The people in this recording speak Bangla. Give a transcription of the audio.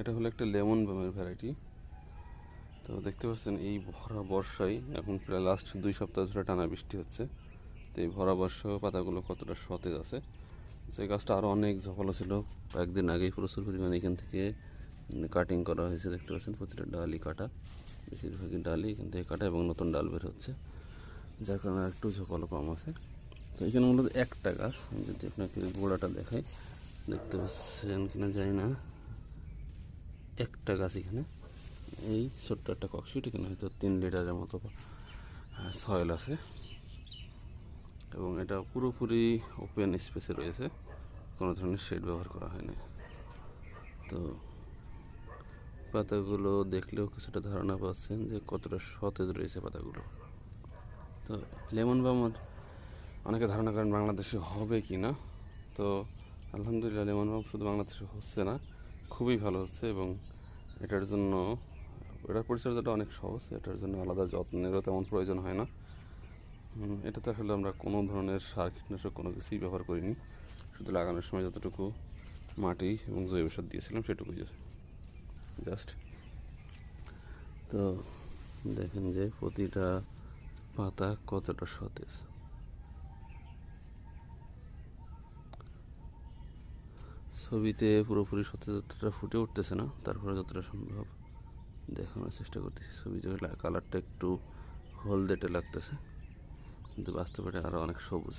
এটা হলো একটা লেমন বামের ভ্যারাইটি তো দেখতে পাচ্ছেন এই ভরা বর্ষায় এখন প্রায় লাস্ট দুই সপ্তাহ ধরে টানা বৃষ্টি হচ্ছে। তো এই ভরা বর্ষায় পাতাগুলো কতটা সতেজ আছে। সেই গাছটা আরও অনেক ঝফালো ছিল। কয়েকদিন আগেই প্রচুর পরিমাণে এখান থেকে কাটিং করা হয়েছে। দেখতে পাচ্ছেন প্রতিটা ডালই কাটা। বেশিরভাগই ডালই এখান থেকে কাটা এবং নতুন ডাল বের হচ্ছে। যার কারণে একটু ঝোপালো কম আছে। তো এখানে মূলত একটা গাছ। যদি আপনাকে গোড়াটা দেখাই, দেখতে পাচ্ছেন কিনা জানি না। একটা গাছ এখানে। এই ছোট্ট একটা ককশিট এখানে হয়তো তিন লিটারের মতো সয়েল আছে। এবং এটা পুরোপুরি ওপেন স্পেসে রয়েছে। কোনো ধরনের শেড ব্যবহার করা হয়নি। তো পাতাগুলো দেখলেও কিছুটা ধারণা পাচ্ছেন যে কতটা সতেজ রয়েছে পাতাগুলো। তো লেমন বাম অনেকে ধারণা করেন বাংলাদেশে হবে কি না। তো আলহামদুলিল্লাহ লেমন বাম শুধু বাংলাদেশে হচ্ছে না, খুবই ভালো হচ্ছে এবং এটার জন্য, এটার পরিচর্যাটা অনেক সহজ, এটার জন্য আলাদা যত্নেরও তেমন প্রয়োজন হয় না। এটাতে আসলে আমরা কোনো ধরনের সার, কীটনাশক কোনো কিছুই ব্যবহার করিনি। শুধু লাগানোর সময় যতটুকু মাটি এবং জৈব সার দিয়েছিলাম সেটুকুই জাস্ট। তো দেখেন যে প্রতিটা পাতা কতটা সতেজ। ছবিতে পুরোপুরি সতেজতাটা ফুটে উঠতেছে না, তারপরে যতটা সম্ভব দেখানোর চেষ্টা করতেছি। ছবিতে কালারটা একটু হলদেটে লাগতেছে, কিন্তু বাস্তবে এটা আরও অনেক সবুজ।